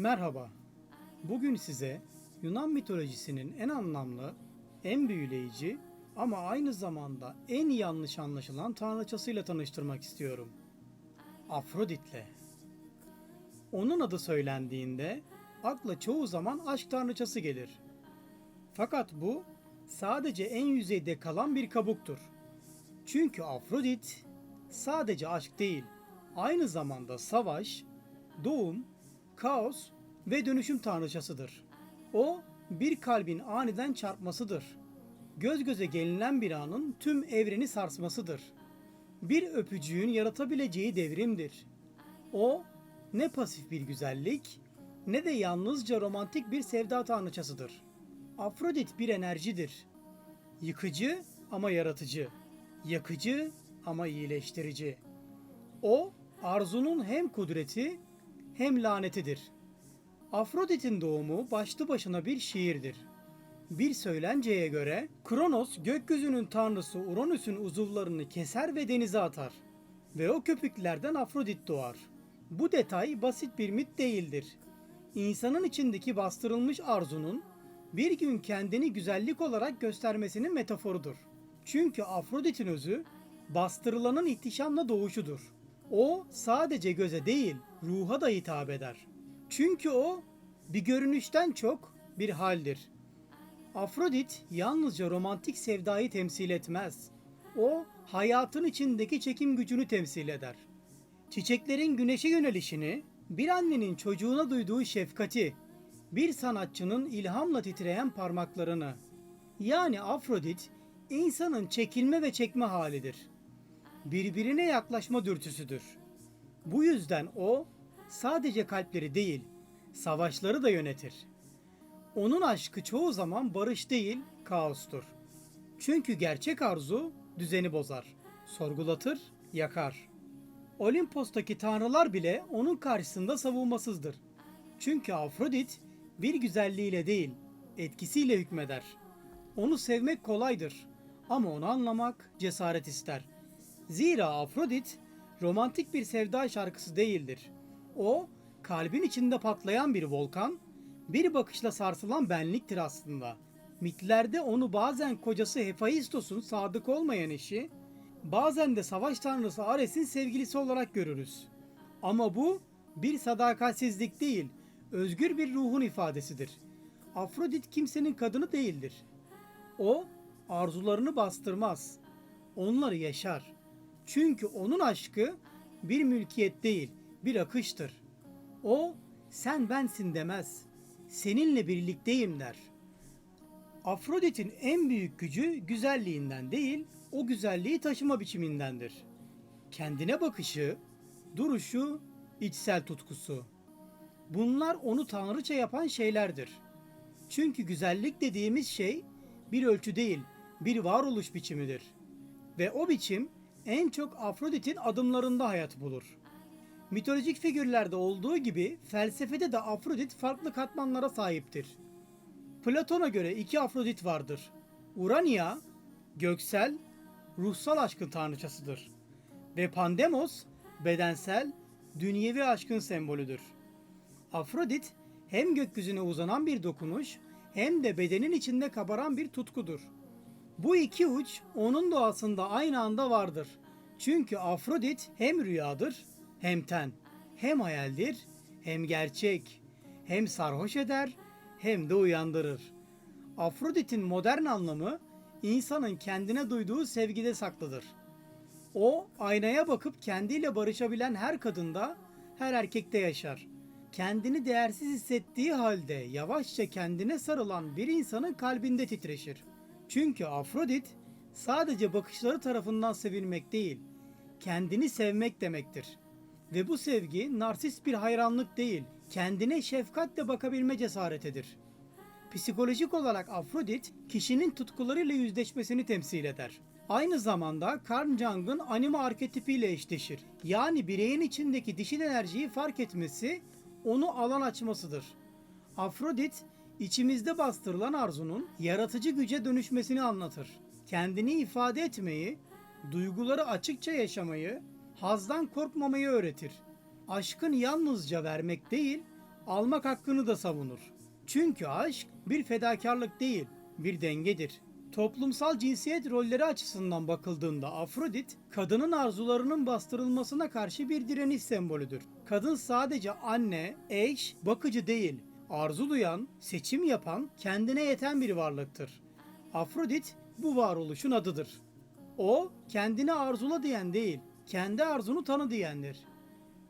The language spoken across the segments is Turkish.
Merhaba. Bugün size Yunan mitolojisinin en anlamlı, en büyüleyici ama aynı zamanda en yanlış anlaşılan tanrıçasıyla tanıştırmak istiyorum. Afrodit'le. Onun adı söylendiğinde akla çoğu zaman aşk tanrıçası gelir. Fakat bu sadece en yüzeyde kalan bir kabuktur. Çünkü Afrodit sadece aşk değil, aynı zamanda savaş, doğum, kaos ve dönüşüm tanrıçasıdır. O bir kalbin aniden çarpmasıdır. Göz göze gelinen bir anın tüm evreni sarsmasıdır. Bir öpücüğün yaratabileceği devrimdir. O ne pasif bir güzellik ne de yalnızca romantik bir sevda tanrıçasıdır. Afrodit bir enerjidir. Yıkıcı ama yaratıcı. Yakıcı ama iyileştirici. O arzunun hem kudreti hem lanetidir. Afrodit'in doğumu başlı başına bir şiirdir. Bir söylenceye göre Kronos gökyüzünün tanrısı Uranüs'ün uzuvlarını keser ve denize atar. Ve o köpüklerden Afrodit doğar. Bu detay basit bir mit değildir. İnsanın içindeki bastırılmış arzunun bir gün kendini güzellik olarak göstermesinin metaforudur. Çünkü Afrodit'in özü bastırılanın ihtişamla doğuşudur. O sadece göze değil, ruha da hitap eder. Çünkü o bir görünüşten çok bir haldir. Afrodit yalnızca romantik sevdayı temsil etmez. O hayatın içindeki çekim gücünü temsil eder. Çiçeklerin güneşe yönelişini, bir annenin çocuğuna duyduğu şefkati, bir sanatçının ilhamla titreyen parmaklarını. Yani Afrodit insanın çekilme ve çekme halidir. Birbirine yaklaşma dürtüsüdür. Bu yüzden o sadece kalpleri değil, savaşları da yönetir. Onun aşkı çoğu zaman barış değil, kaostur. Çünkü gerçek arzu düzeni bozar, sorgulatır, yakar. Olimpos'taki tanrılar bile onun karşısında savunmasızdır. Çünkü Afrodit bir güzelliğiyle değil, etkisiyle hükmeder. Onu sevmek kolaydır ama onu anlamak cesaret ister. Zira Afrodit romantik bir sevda şarkısı değildir. O kalbin içinde patlayan bir volkan, bir bakışla sarsılan benliktir aslında. Mitlerde onu bazen kocası Hephaistos'un sadık olmayan eşi, bazen de savaş tanrısı Ares'in sevgilisi olarak görürüz. Ama bu bir sadakatsizlik değil, özgür bir ruhun ifadesidir. Afrodit kimsenin kadını değildir. O arzularını bastırmaz. Onları yaşar. Çünkü onun aşkı bir mülkiyet değil, bir akıştır. O sen bensin demez. Seninle birlikteyim der. Afrodit'in en büyük gücü güzelliğinden değil, o güzelliği taşıma biçimindendir. Kendine bakışı, duruşu, içsel tutkusu. Bunlar onu tanrıça yapan şeylerdir. Çünkü güzellik dediğimiz şey bir ölçü değil, bir varoluş biçimidir. Ve o biçim en çok Afrodit'in adımlarında hayat bulur. Mitolojik figürlerde olduğu gibi felsefede de Afrodit farklı katmanlara sahiptir. Platon'a göre iki Afrodit vardır. Urania, göksel, ruhsal aşkın tanrıçasıdır. Ve Pandemos, bedensel, dünyevi aşkın sembolüdür. Afrodit hem gökyüzüne uzanan bir dokunuş hem de bedenin içinde kabaran bir tutkudur. Bu iki uç onun doğasında aynı anda vardır. Çünkü Afrodit hem rüyadır hem ten, hem hayaldir hem gerçek, hem sarhoş eder hem de uyandırır. Afrodit'in modern anlamı insanın kendine duyduğu sevgide saklıdır. O aynaya bakıp kendiyle barışabilen her kadında, her erkekte yaşar. Kendini değersiz hissettiği halde yavaşça kendine sarılan bir insanın kalbinde titreşir. Çünkü Afrodit sadece bakışları tarafından sevilmek değil, kendini sevmek demektir. Ve bu sevgi narsist bir hayranlık değil, kendine şefkatle bakabilme cesaretidir. Psikolojik olarak Afrodit, kişinin tutkularıyla yüzleşmesini temsil eder. Aynı zamanda Carl Jung'un anime arketipiyle eşleşir. Yani bireyin içindeki dişil enerjiyi fark etmesi, onu alan açmasıdır. Afrodit, içimizde bastırılan arzunun yaratıcı güce dönüşmesini anlatır. Kendini ifade etmeyi, duyguları açıkça yaşamayı, hazdan korkmamayı öğretir. Aşkın yalnızca vermek değil, almak hakkını da savunur. Çünkü aşk bir fedakarlık değil, bir dengedir. Toplumsal cinsiyet rolleri açısından bakıldığında Afrodit, kadının arzularının bastırılmasına karşı bir direniş sembolüdür. Kadın sadece anne, eş, bakıcı değil, arzu duyan, seçim yapan, kendine yeten bir varlıktır. Afrodit bu varoluşun adıdır. O kendini arzula diyen değil, kendi arzunu tanı diyendir.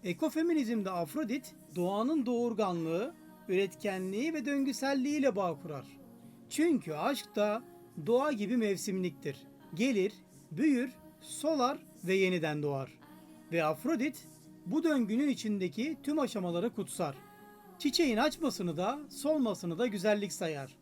Ekofeminizmde Afrodit doğanın doğurganlığı, üretkenliği ve döngüselliğiyle bağ kurar. Çünkü aşk da doğa gibi mevsimliktir. Gelir, büyür, solar ve yeniden doğar. Ve Afrodit bu döngünün içindeki tüm aşamaları kutsar. Çiçeğin açmasını da solmasını da güzellik sayar.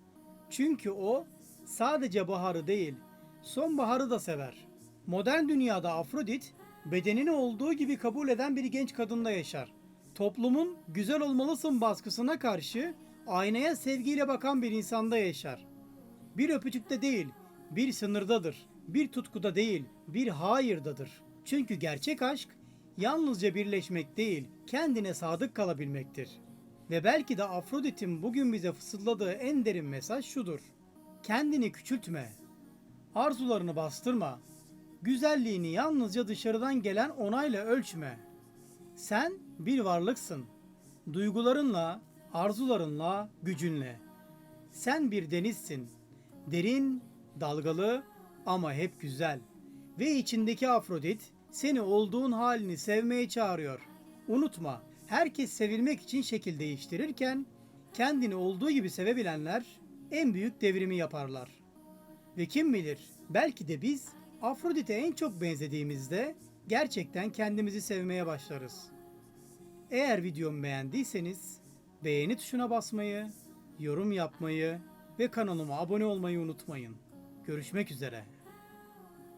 Çünkü o sadece baharı değil, sonbaharı da sever. Modern dünyada Afrodit bedenini olduğu gibi kabul eden bir genç kadında yaşar. Toplumun güzel olmalısın baskısına karşı aynaya sevgiyle bakan bir insanda yaşar. Bir öpücükte değil, bir sınırdadır. Bir tutkuda değil, bir hayırdadır. Çünkü gerçek aşk yalnızca birleşmek değil, kendine sadık kalabilmektir. Ve belki de Afrodit'in bugün bize fısıldadığı en derin mesaj şudur. Kendini küçültme. Arzularını bastırma. Güzelliğini yalnızca dışarıdan gelen onayla ölçme. Sen bir varlıksın. Duygularınla, arzularınla, gücünle. Sen bir denizsin. Derin, dalgalı ama hep güzel. Ve içindeki Afrodit seni olduğun halini sevmeye çağırıyor. Unutma, herkes sevilmek için şekil değiştirirken kendini olduğu gibi sevebilenler en büyük devrimi yaparlar. Ve kim bilir belki de biz Afrodit'e en çok benzediğimizde gerçekten kendimizi sevmeye başlarız. Eğer videomu beğendiyseniz beğeni tuşuna basmayı, yorum yapmayı ve kanalıma abone olmayı unutmayın. Görüşmek üzere.